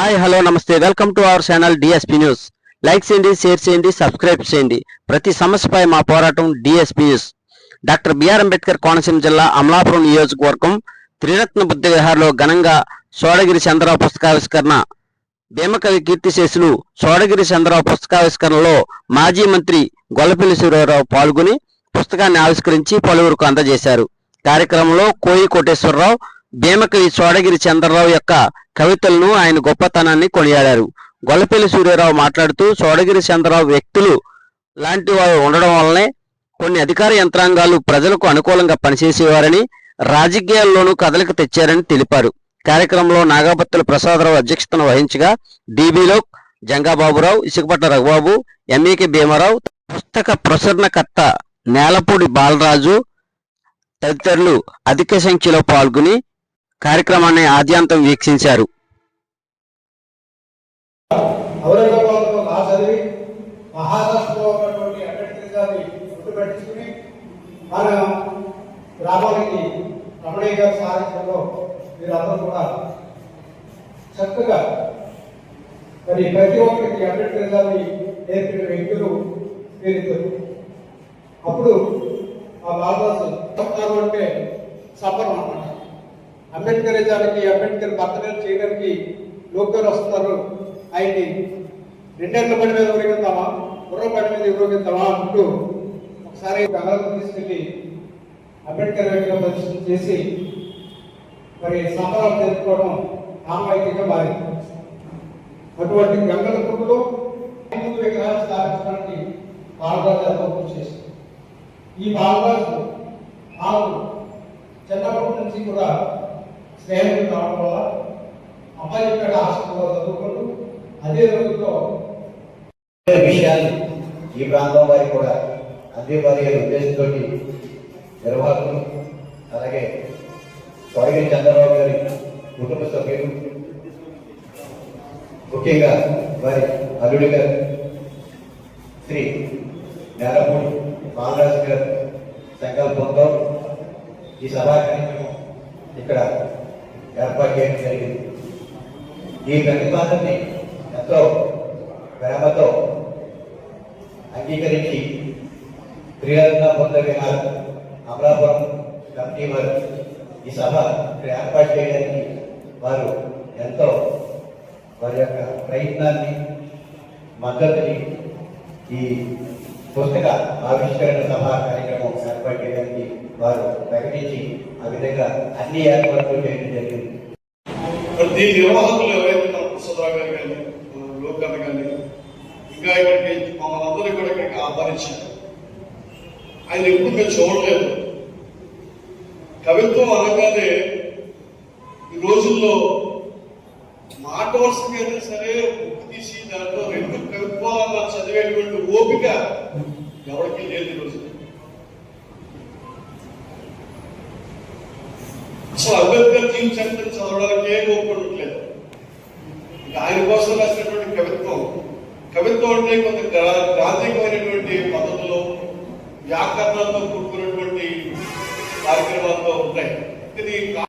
Hi hello నమస్తే. Welcome to our channel DSP news. Like చేయండి share చేయండి subscribe చేయండి. ప్రతి సమస్యపై మా పోరాటం DSP news. Doctor BR Ambedkar Konaseema జిల్లా అమలాపురం నియోజకవర్గం త్రిరత్న బుద్ధ విహార్లో ఘనంగా సోడగిరి చంద్రరావు పుస్తకావిష్కరణ భీమకవి కీర్తిశేషులు సోడగిరి చంద్రరావు పుస్తకావిష్కరణలో మాజీ మంత్రి గొల్లపల్లి సూర్యారావు పాల్గొని పుస్తకాన్ని ఆవిష్కరించి పలువురుకు అందజేశారు. కార్యక్రమంలో కోయి కోటేశ్వరరావు భీమకవి సోడగిరి చంద్రరావు యొక్క కవితలను ఆయన గొప్పతనాన్ని కొనియాడారు. గొల్లపల్లి సూర్యారావు మాట్లాడుతూ సోడగిరి చంద్రరావు వ్యక్తులు లాంటి వారు ఉండడం వల్లనే కొన్ని అధికార యంత్రాంగాలు ప్రజలకు అనుకూలంగా పనిచేసేవారని రాజకీయాల్లోనూ కదలిక తెచ్చారని తెలిపారు. కార్యక్రమంలో నాగాపత్తుల ప్రసాదరావు అధ్యక్షతను వహించగా డిబిలో జంగాబాబురావు ఇసుకపట్ల రఘుబాబు ఎంఈకే భీమారావు పుస్తక ప్రసరణకర్త నేలపూడి బాలరాజు తదితరులు అధిక సంఖ్యలో పాల్గొని కార్యక్రమాన్ని ఆద్యాంతం వీక్షించారు. ఔరంగాబాద్లో చదివి గుర్తు మన గ్రామానికి రమణయ్య గారి సారథ్యంలో మీరందరూ కూడా చక్కగా మరి ప్రతి ఒక్కరికి అంబేద్కర్ గారిని నేర్పిన వ్యక్తులు పేరుతారు అప్పుడు ఆ బాలరాజు చెప్తారు అంటే సంబరం అన్నమాట. అంబేద్కరిజానికి అంబేద్కర్ బర్త్డే చేయడానికి లోకల్ వస్తున్నారు. ఆయన్ని రెండేళ్ళ పని మీద ఊరేగిద్దామా గుర్ర పని మీద ఊరేగిద్దామా అంటూ ఒకసారి గంగలకు తీసుకెళ్ళి అంబేద్కర్ ప్రదర్శన చేసి మరి సంబరాలు జరుపుకోవడం ఆనవాయితీగా మారింది. అటువంటి గంగల కుటుంలో హిందూ విగ్రహాలు స్థాపించడానికి బాలరాజు ఏర్పాటు చేసింది ఈ బాలరాజు ఆమె చిన్నప్పటి నుంచి కూడా స్నేహితులు కావడం వల్ల అమ్మాయి ఇక్కడ హాస్టల్లో చదువుకుంటూ అదే రోజుల్లో విషయాన్ని ఈ ప్రాంతం వారి కూడా అదే వారి ఉద్దేశంతో నిర్వాహకులు అలాగే స్వర్గీయ చంద్రబాబు గారి కుటుంబ సభ్యులు ముఖ్యంగా వారి అల్లుడి గారు శ్రీ నేలపూడి బాలరాజు గారు సంకల్పంతో ఈ సభా కార్యక్రమం ఇక్కడ ఏర్పాటు చేయడం జరిగింది. ఈ ప్రతిపాదనని ఎంతో ప్రేమతో అంగీకరించి త్రిరత్న బుద్ధ విహార్ అమలాపురం కమిటీ వారు ఈ సభ ఇక్కడ ఏర్పాటు చేయడానికి వారు ఎంతో వారి యొక్క ప్రయత్నాన్ని మద్దతుని ఈ పుస్తక ఆవిష్కరణ సభ కార్యక్రమం ఏర్పాటు చేయడానికి వారు ప్రకటించి ఆ విధంగా అన్ని ఏర్పాట్లు చేయడం జరిగింది. మరి దీని నిర్వాహకులు ఎవరైతే మన ప్రసాదరావు గారు కానీ లోకన్న కానీ ఇంకా ఇక్కడికి మమ్మల్ని అందరూ కూడా ఇక్కడికి ఆహ్వానించారు. ఆయన ఎప్పుడు మేము చూడలేదు. కవిత్వం అనగానే ఈ రోజుల్లో మాట వరుసకైనా సరే బుక్ తీసి దాంట్లో రెండు కవిత్వాలన్నా చదివేటువంటి ఓపిక ఎవరికి లేదు ఈ రోజు అసలు అంబేద్కర్ జీవిత చరిత్ర చదవడానికి ఏం ఒప్పుకోవట్లేదు ఆయన కోసం రాసినటువంటి కవిత్వం. కవిత్వం అంటే కొంత గా- గాంధీకమైనటువంటి పద్ధతులు వ్యాకరణంతో కూడుకున్నటువంటి కార్యక్రమాలతో ఉంటాయి. ఇది కా-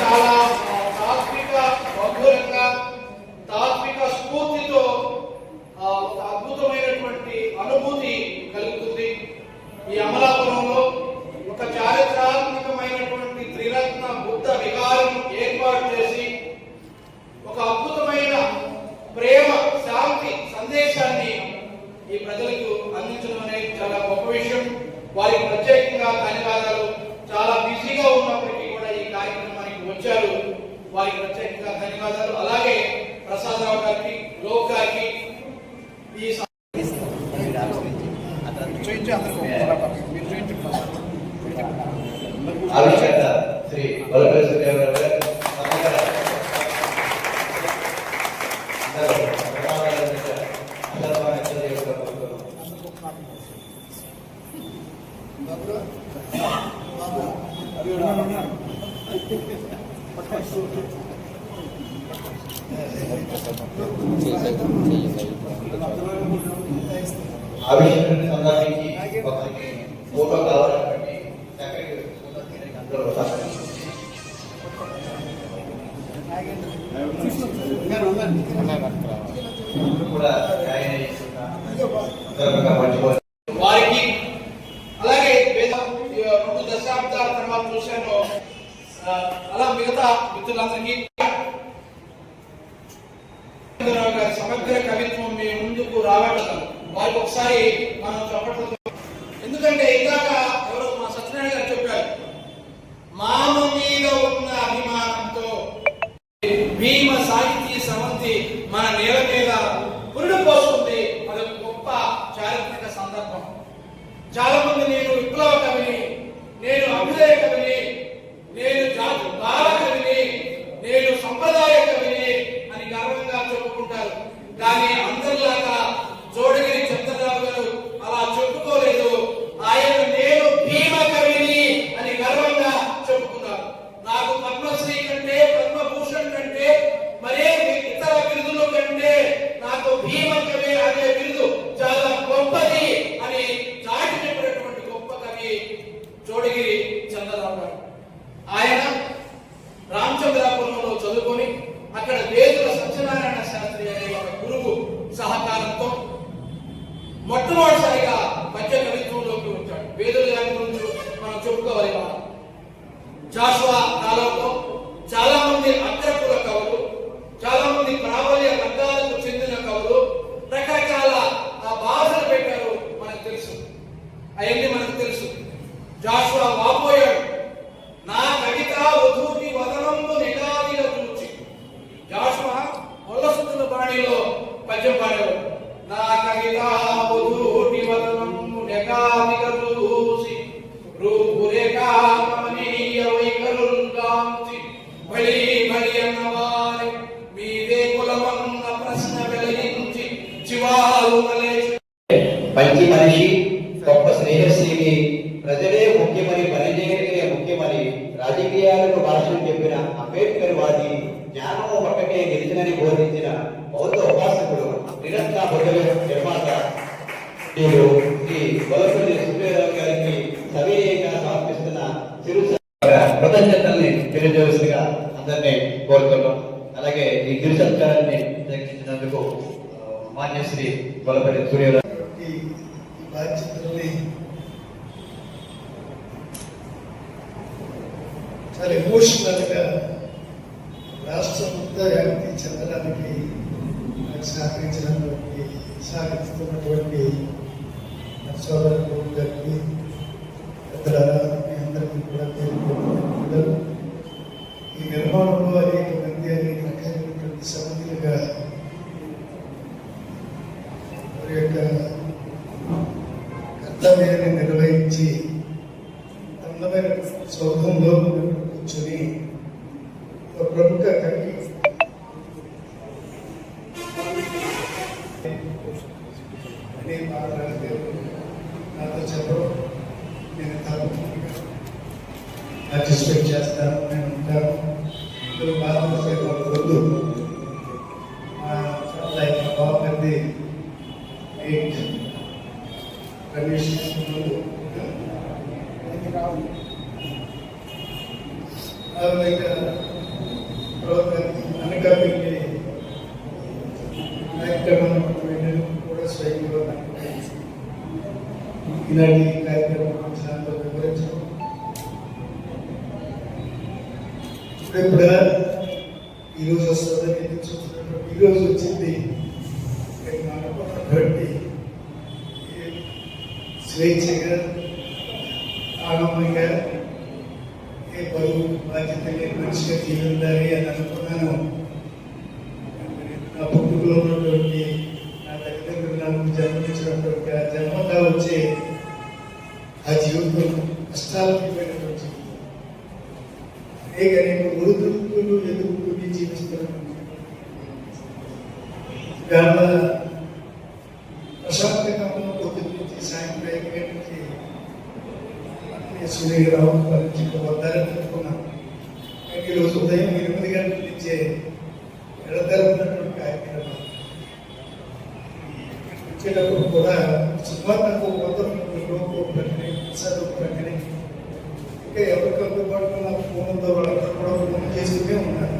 చాలా తాత్విక మధురంగా తాత్విక స్ఫూర్తితో ఆ, ఒక అద్భుతమైనటువంటి అనుభూతి కలుగుతుంది ఈ అమలాపురంలో ఒక చారిత్రాత్మకమైనటువంటి త్రిరత్న బుద్ధ విహారం ఏర్పాటు చేసి ఒక అద్భుతమైన ప్రేమ శాంతి సందేశాన్ని ఈ ప్రజలకు అందించడం అనేది చాలా గొప్ప విషయం వారికి ప్రత్యేకంగా ధన్యవాదాలు చాలా బిజీగా ఉన్నప్పటికీ కూడా ఈ కార్యక్రమానికి వచ్చారు వారికి ప్రత్యేకంగా ధన్యవాదాలు అలాగే ప్రసాదరావు గారికి లోక్ గారికి ఈ స- ఆవిష్కర్త శ్రీ బలపల్లి సుబ్బారావు గారు తప్పక అందరూ అభిషేకం సంబంధించి ఒకరికి ఫోటో కావాలంటే కూడా ఆయన చంద్రరావు కవిత్వం మీ ముందుకు రావటం వారికి ఒకసారి మనం చెప్పటం ఎందుకంటే ఇందాక ఎవరో మా సత్యనారాయణ గారు చెప్పారు మామ మీద ఉన్న అభిమానంతో భీమ సాహితీ సమంతి మన నేల మీద పురుడు పోస్తుంది అది ఒక గొప్ప చారిత్రక సందర్భం. చాలా మంది నేను విప్లవ కవిని నేను అభ్యుదయ కవిని మంచి మనిషి గొప్ప స్నేహశీలి ప్రజలే ముఖ్యమని పనిచేయడమే ముఖ్యమని రాజకీయాలకు భాషలు చెప్పిన అంబేద్కర్ వాది జ్ఞానం ఒక్కటే గెలిచినని బోధించిన బౌద్ధ ఉపాసకుడు నిరంతర బుద్ధుల నిర్మాత నేను శ్రీ వలపల్లి సుబ్బేరావు గారికి సవినయంగా సమర్పిస్తున్న చిరు కృతజ్ఞతల్ని తెలియజేస్తుగా అందరినీ కోరుతున్నాం అలాగే ఈ గిరి సత్కారాన్ని దక్కించినందుకు మాన్యశ్రీ వలపల్లి సూర్యరావు చాలా ఎమోషనల్గా రాష్ట్రం అంతా వ్యాప్తి చెందడానికి సహకరించడానికి సహకరిస్తున్నటువంటి నా సోదరులు గారికి పెద్దలారా మీ అందరికీ కూడా పేరు ఈ నిర్మాణంలో అనేక మంది అనేక రకాలైనటువంటి సమితిలుగా వారి యొక్క కర్తవ్యాన్ని నిర్వహించి అందమైన సౌధంలో కార్యక్రమం కూడా స్వయంగా ఇలాంటి కార్యక్రమం చాలా వివరించడం ఈరోజు వస్తుందని ఎదురు చూస్తున్నప్పుడు ఈరోజు వచ్చింది స్వేచ్ఛగా ఆనందంగా ఏ బరువు బాధ్యత లేని మనిషిగా అని అనుకున్నాను నా పుట్టుకలో ఉన్నటువంటి నా తల్లిదండ్రులు నాకు జన్మనిచ్చినటువంటి ఆ జన్మగా వచ్చే ఆ జీవితం కష్టాలకి అనేక ఒడిదుడుకులు ఎదుర్కొని జీవిస్తున్నాను ఇవాళ ప్రశాంతంగా ఉన్న పొద్దున్న నుంచి సాయంత్రం ఐదు గంటలకి సూర్యరావు పరీక్షకు వద్దారని అనుకున్నాను కానీ ఈరోజు ఉదయం ఎనిమిది గంటల నుంచే ఎడతెరపినటువంటి కార్యక్రమం. వచ్చేటప్పుడు కూడా సుమారు నాకు వంద ప్రకటన ప్రసాద్ ప్రకటన ఇంకా ఎవరికి అందుబాటులో నాకు ఫోన్ ఉందో వాళ్ళందరూ కూడా ఫోన్ చేస్తూనే ఉన్నారు.